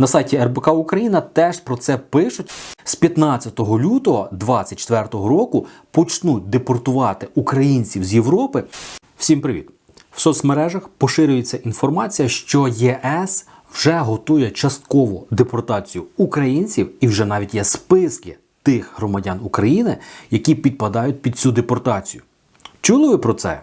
На сайті РБК Україна теж про це пишуть. З 15 лютого 2024 року почнуть депортувати українців з Європи. Всім привіт! В соцмережах поширюється інформація, що ЄС вже готує часткову депортацію українців, і вже навіть є списки тих громадян України, які підпадають під цю депортацію. Чули ви про це?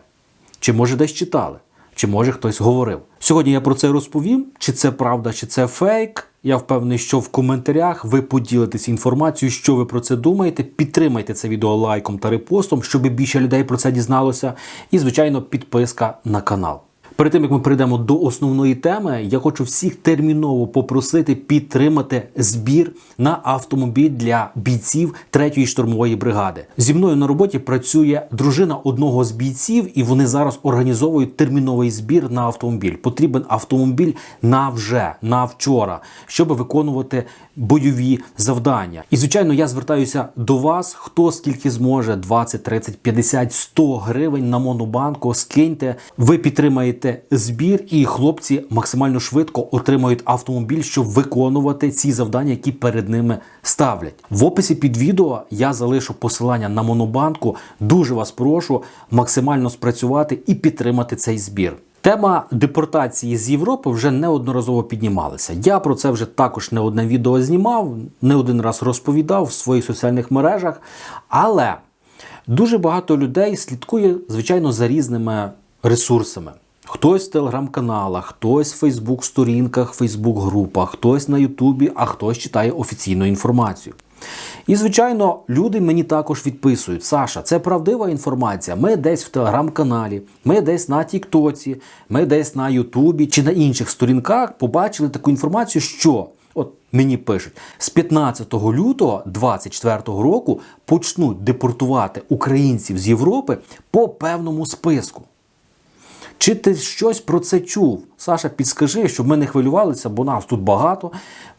Чи може десь читали? Чи може хтось говорив? Сьогодні я про це розповім. Чи це правда, чи це фейк? Я впевнений, що в коментарях ви поділитесь інформацією, що ви про це думаєте. Підтримайте це відео лайком та репостом, щоб більше людей про це дізналося. І, звичайно, підписка на канал. Перед тим як ми перейдемо до основної теми, я хочу всіх терміново попросити підтримати збір на автомобіль для бійців 3-ї штурмової бригади. Зі мною на роботі працює дружина одного з бійців, і вони зараз організовують терміновий збір на автомобіль. Потрібен автомобіль на вже, на вчора, щоб виконувати бойові завдання. І звичайно, я звертаюся до вас, хто скільки зможе 20, 30, 50, 100 гривень на монобанку. Скиньте, ви підтримаєте збір, і хлопці максимально швидко отримають автомобіль, щоб виконувати ці завдання, які перед ними ставлять. В описі під відео я залишу посилання на монобанку. Дуже вас прошу максимально спрацювати і підтримати цей збір. Тема депортації з Європи вже неодноразово піднімалася. Я про це вже також не одне відео знімав, не один раз розповідав в своїх соціальних мережах. Але дуже багато людей слідкує, звичайно, за різними ресурсами. Хтось в телеграм-каналах, хтось в Фейсбук-сторінках, Фейсбук-групах, хтось на Ютубі, а хтось читає офіційну інформацію. І, звичайно, люди мені також відписують: Саша, це правдива інформація. Ми десь в телеграм-каналі, ми десь на Тіктоці, ми десь на Ютубі чи на інших сторінках побачили таку інформацію, що. От мені пишуть, з 15 лютого 2024 року почнуть депортувати українців з Європи по певному списку. Чи ти щось про це чув? Саша, підскажи, щоб ми не хвилювалися, бо нас тут багато.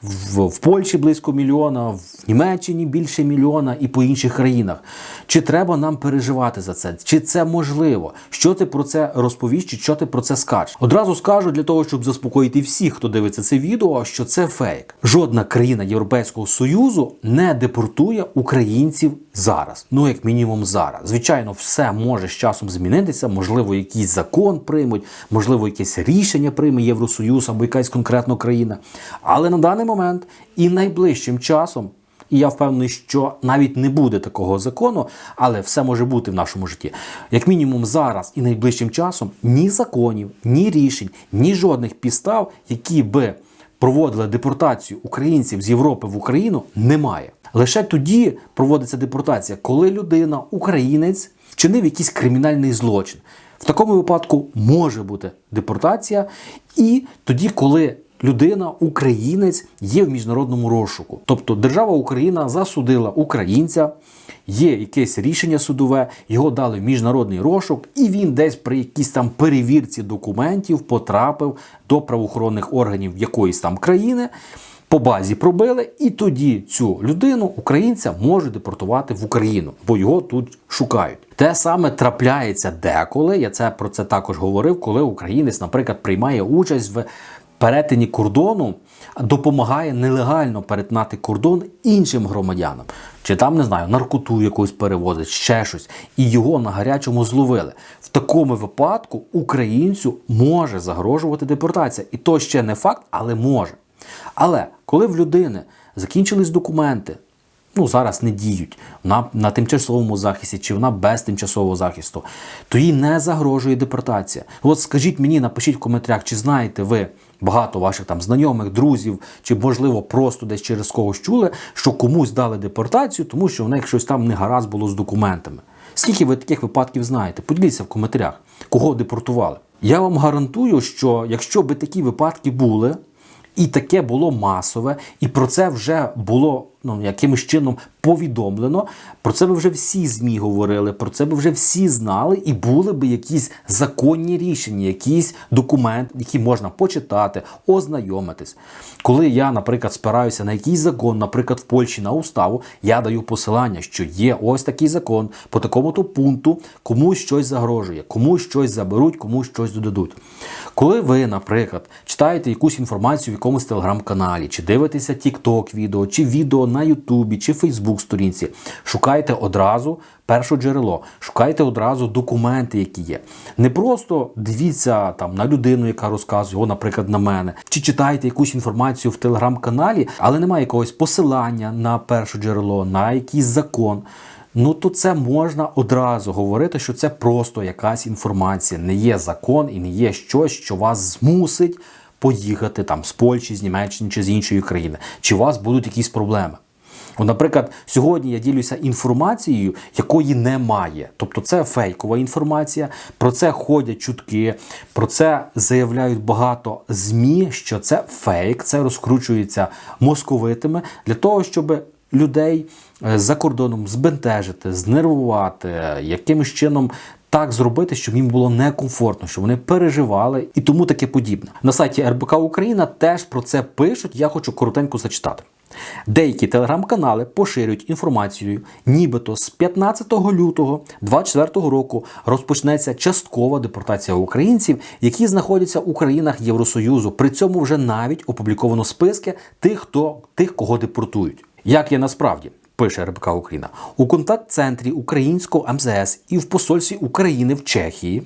В, в Польщі близько мільйона, в Німеччині більше мільйона і по інших країнах. Чи треба нам переживати за це? Чи це можливо? Що ти про це розповіш, чи що ти про це скажеш? Одразу скажу для того, щоб заспокоїти всіх, хто дивиться це відео, що це фейк. Жодна країна Європейського Союзу не депортує українців зараз. Ну, як мінімум, зараз. Звичайно, все може з часом змінитися. Можливо, якийсь закон приймуть, можливо, якесь рішення прийме Євросоюз або якась конкретна країна. Але на даний момент і найближчим часом. І я впевнений, що навіть не буде такого закону, але все може бути в нашому житті. Як мінімум, зараз і найближчим часом ні законів, ні рішень, ні жодних підстав, які би проводили депортацію українців з Європи в Україну, немає. Лише тоді проводиться депортація, коли людина, українець, вчинив якийсь кримінальний злочин. В такому випадку може бути депортація, і тоді, коли людина, українець, є в міжнародному розшуку. Тобто держава Україна засудила українця, є якесь рішення судове, його дали в міжнародний розшук, і він десь при якійсь там перевірці документів потрапив до правоохоронних органів якоїсь там країни. По базі пробили, і тоді цю людину, українця, може депортувати в Україну, бо його тут шукають. Те саме трапляється деколи. Я це про це також говорив, коли українець, наприклад, приймає участь в перетині кордону, допомагає нелегально перетинати кордон іншим громадянам, чи там не знаю, наркоту якусь перевозить, ще щось, і його на гарячому зловили. В такому випадку українцю може загрожувати депортація, і то ще не факт, але може. Але коли в людини закінчились документи, ну зараз не діють, вона на тимчасовому захисті чи вона без тимчасового захисту, то їй не загрожує депортація. От скажіть мені, напишіть в коментарях, чи знаєте ви багато ваших там знайомих, друзів, чи можливо просто десь через когось чули, що комусь дали депортацію, тому що в них щось там не гаразд було з документами. Скільки ви таких випадків знаєте? Поділіться в коментарях, кого депортували. Я вам гарантую, що якщо би такі випадки були, і таке було масове, і про це вже було ну, якимось чином повідомлено. Про це би вже всі ЗМІ говорили, про це би вже всі знали, і були би якісь законні рішення, якийсь документ, який можна почитати, ознайомитись. Коли я, наприклад, спираюся на якийсь закон, наприклад, в Польщі на уставу, я даю посилання, що є ось такий закон по такому-то пункту, комусь щось загрожує, комусь щось заберуть, комусь щось додадуть. Коли ви, наприклад, читаєте якусь інформацію в якомусь телеграм-каналі, чи дивитеся TikTok відео, чи відео на Ютубі, чи Фейсбук сторінці, шукайте одразу перше джерело, шукайте одразу документи, які є. Не просто дивіться там на людину, яка розказує, о, наприклад, на мене, чи читайте якусь інформацію в телеграм-каналі, але немає якогось посилання на перше джерело, на якийсь закон. Ну то це можна одразу говорити, що це просто якась інформація, не є закон і не є щось, що вас змусить поїхати там з Польщі, з Німеччини чи з іншої країни, чи у вас будуть якісь проблеми. Наприклад, сьогодні я ділюся інформацією, якої немає. Тобто це фейкова інформація, про це ходять чутки, про це заявляють багато ЗМІ, що це фейк, це розкручується московитими для того, щоб людей е, за кордоном збентежити, знервувати, якимось чином. Так зробити, щоб їм було некомфортно, щоб вони переживали і тому таке подібне. На сайті РБК Україна теж про це пишуть. Я хочу коротенько зачитати. Деякі телеграм-канали поширюють інформацію, нібито з 15 лютого 2024 року розпочнеться часткова депортація українців, які знаходяться у країнах Євросоюзу. При цьому вже навіть опубліковано списки тих, хто тих, кого депортують. Як є насправді? Пише РБК Україна у контакт-центрі українського МЗС і в посольстві України в Чехії.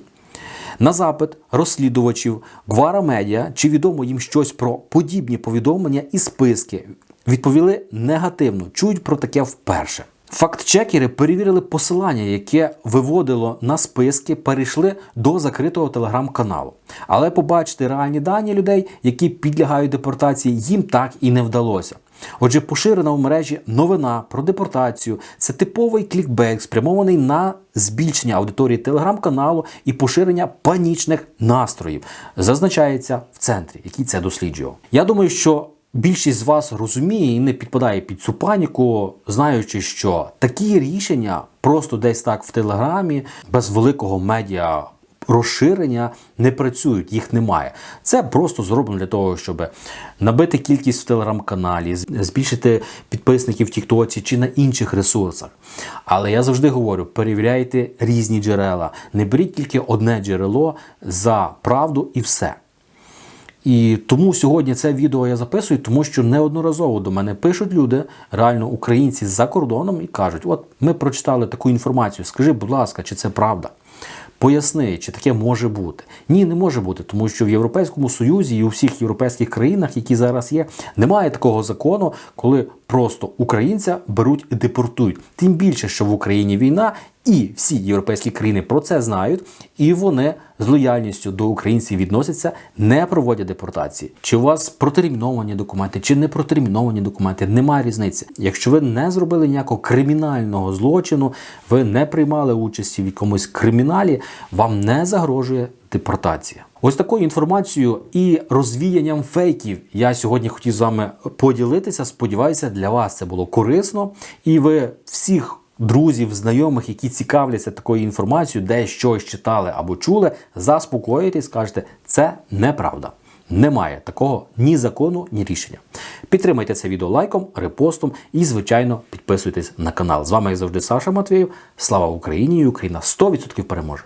На запит розслідувачів Гвара Медіа, чи відомо їм щось про подібні повідомлення і списки, відповіли негативно, чують про таке вперше. Факт-чекери перевірили посилання, яке виводило на списки, перейшли до закритого телеграм-каналу. Але побачити реальні дані людей, які підлягають депортації, їм так і не вдалося. Отже, поширена в мережі новина про депортацію це типовий клікбейк, спрямований на збільшення аудиторії телеграм-каналу і поширення панічних настроїв. Зазначається в центрі, який це досліджував. Я думаю, що більшість з вас розуміє і не підпадає під цю паніку, знаючи, що такі рішення просто десь так в телеграмі без великого медіа. Розширення не працюють, їх немає. Це просто зроблено для того, щоб набити кількість в телеграм-каналі, збільшити підписників в Тіктоці чи на інших ресурсах. Але я завжди говорю: перевіряйте різні джерела, не беріть тільки одне джерело за правду і все. І тому сьогодні це відео я записую, тому що неодноразово до мене пишуть люди, реально українці за кордоном, і кажуть: от ми прочитали таку інформацію. Скажи, будь ласка, чи це правда? Поясни, чи таке може бути? Ні, не може бути, тому що в Європейському Союзі і у всіх європейських країнах, які зараз є, немає такого закону, коли просто українця беруть і депортують. Тим більше, що в Україні війна, і всі європейські країни про це знають, і вони з лояльністю до українців відносяться, не проводять депортації. Чи у вас протерміновані документи, чи не протерміновані документи, немає різниці. Якщо ви не зробили ніякого кримінального злочину, ви не приймали участі в якомусь криміналі, вам не загрожує депортація. Ось такою інформацією і розвіянням фейків я сьогодні хотів з вами поділитися. Сподіваюся, для вас це було корисно, і ви всіх. Друзів, знайомих, які цікавляться такою інформацією, де щось читали або чули, заспокоїтесь, скажете, це неправда. Немає такого ні закону, ні рішення. Підтримайте це відео лайком, репостом і, звичайно, підписуйтесь на канал. З вами як завжди Саша Матвєєв. Слава Україні! і Україна 100% переможе!